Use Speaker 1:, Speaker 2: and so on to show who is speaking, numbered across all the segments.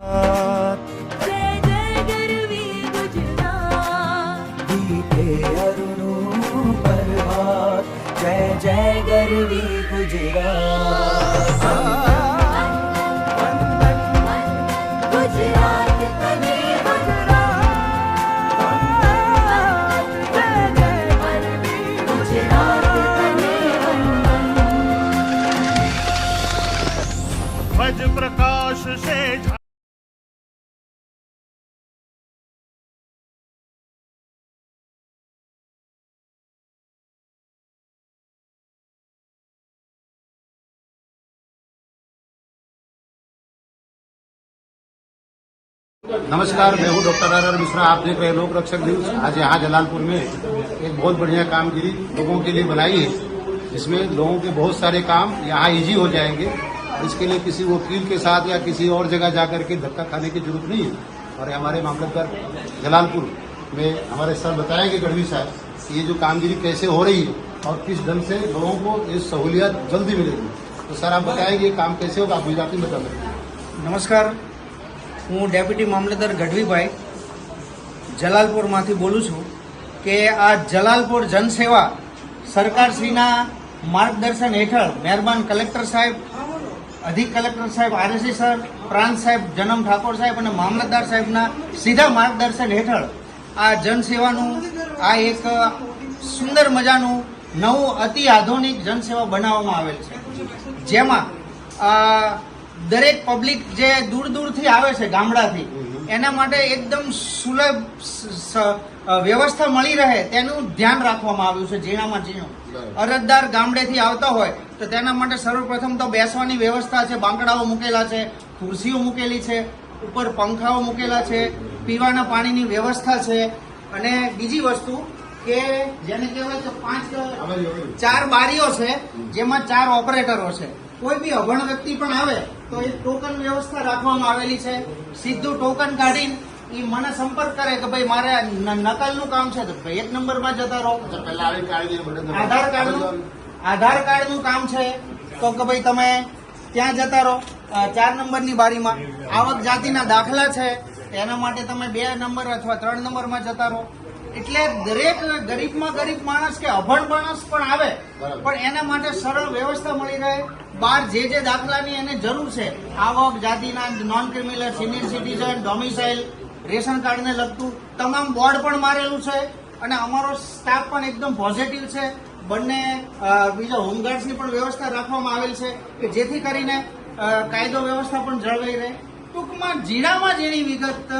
Speaker 1: જય જય ગરવી ગુજરાત
Speaker 2: ગીતે અરુણો પ્રભાત
Speaker 3: नमस्कार, मैं हूँ डॉक्टर आर मिश्रा। आप देख रहे हैं लोक रक्षक न्यूज़। आज यहाँ जलालपुर में एक बहुत बढ़िया कामगिरी लोगों के लिए बनाई है, जिसमें लोगों के बहुत सारे काम यहाँ इजी हो जाएँगे। इसके लिए किसी वकील के साथ या किसी और जगह जाकर के धक्का खाने की ज़रूरत नहीं है। और हमारे मामलतदार जलालपुर में हमारे सर बताएँगे गढ़वी साहब कि ये जो कामगिरी कैसे हो रही है और किस ढंग से लोगों को ये सहूलियत जल्दी मिलेगी। तो सर, आप बताएँगे काम कैसे होगा? आप गुजराती बता
Speaker 4: नमस्कार હું ડેપ્યુટી મામલતદાર ગઢવીભાઈ જલાલપુરમાંથી બોલું છું કે આ જલાલપુર જનસેવા સરકારશ્રીના માર્ગદર્શન હેઠળ મહેરબાન કલેક્ટર સાહેબ, અધિક કલેક્ટર સાહેબ, આરએસી સર, પ્રાંત સાહેબ, જનમ ઠાકોર સાહેબ અને મામલતદાર સાહેબના સીધા માર્ગદર્શન હેઠળ આ જનસેવાનું આ એક સુંદર મજાનું નવું અતિ આધુનિક જનસેવા બનાવવામાં આવેલ છે. જેમાં દરેક પબ્લિક જે દૂર દૂરથી આવે છે ગામડાથી એના માટે એકદમ સુલભ વ્યવસ્થા મળી રહે તેનું ધ્યાન રાખવામાં આવ્યું છે ઝીણામાં ઝીણું. અરજદાર ગામડેથી આવતા હોય તો તેના માટે સર્વપ્રથમ તો બેસવાની વ્યવસ્થા છે બાંકડાઓ મૂકેલા છે ખુરશીઓ મૂકેલી છે ઉપર પંખાઓ મૂકેલા છે પીવાના પાણીની વ્યવસ્થા છે. અને બીજી વસ્તુ કે જેને કહેવાય કે પાંચ ચાર બારીઓ છે જેમાં ચાર ઓપરેટરો છે. કોઈ બી અભણ વ્યક્તિ પણ આવે તો એ ટોકન વ્યવસ્થા રાખવામાં આવેલી છે. સીધું ટોકન કાઢીને એ મને સંપર્ક કરે કે ભાઈ મારે ન- નકલનું કામ છે તો ભાઈ એક નંબરમાં જતા રહો. આધાર કાર્ડનું આધાર કાર્ડનું કામ છે. તો કે ભાઈ તમે ત્યાં જતા રહો ચાર નંબરની બારીમાં. આવક જાતિના દાખલા છે એના માટે તમે બે નંબર અથવા ત્રણ નંબરમાં જતા રહો. એટલે દરેક ગરીબમાં ગરીબ માણસ કે અભણ માણસ પણ આવે પણ એના માટે સરળ વ્યવસ્થા મળી રહે. બહાર જે જે દાખલાની એને જરૂર છે આવક જાતિના non criminal senior citizen domicile ration કાર્ડને લગતું તમામ બોર્ડ પણ મારેલું છે અને અમારો સ્ટાફ પણ એકદમ પોઝિટિવ છે. બંને બીજા હોમગાર્ડ્સની પણ વ્યવસ્થા રાખવામાં આવેલ છે કે જેથી કરીને કાયદો વ્યવસ્થા પણ જળવાઈ રહે. ટૂંકમાં ઝીણામાં ઝીણી વિગત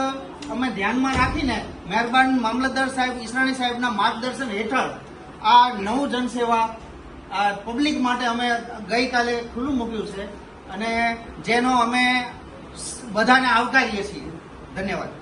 Speaker 4: અમે ધ્યાનમાં રાખીને મહેરબાન મામલતદાર સાહેબ, ઈસરાણી સાહેબના માર્ગદર્શન હેઠળ આ નવું જનસેવા પબ્લિક માટે અમે ગઈકાલે ખુલ્લું મૂક્યું છે અને જેનો અમે બધાને આવકારીએ છીએ. ધન્યવાદ.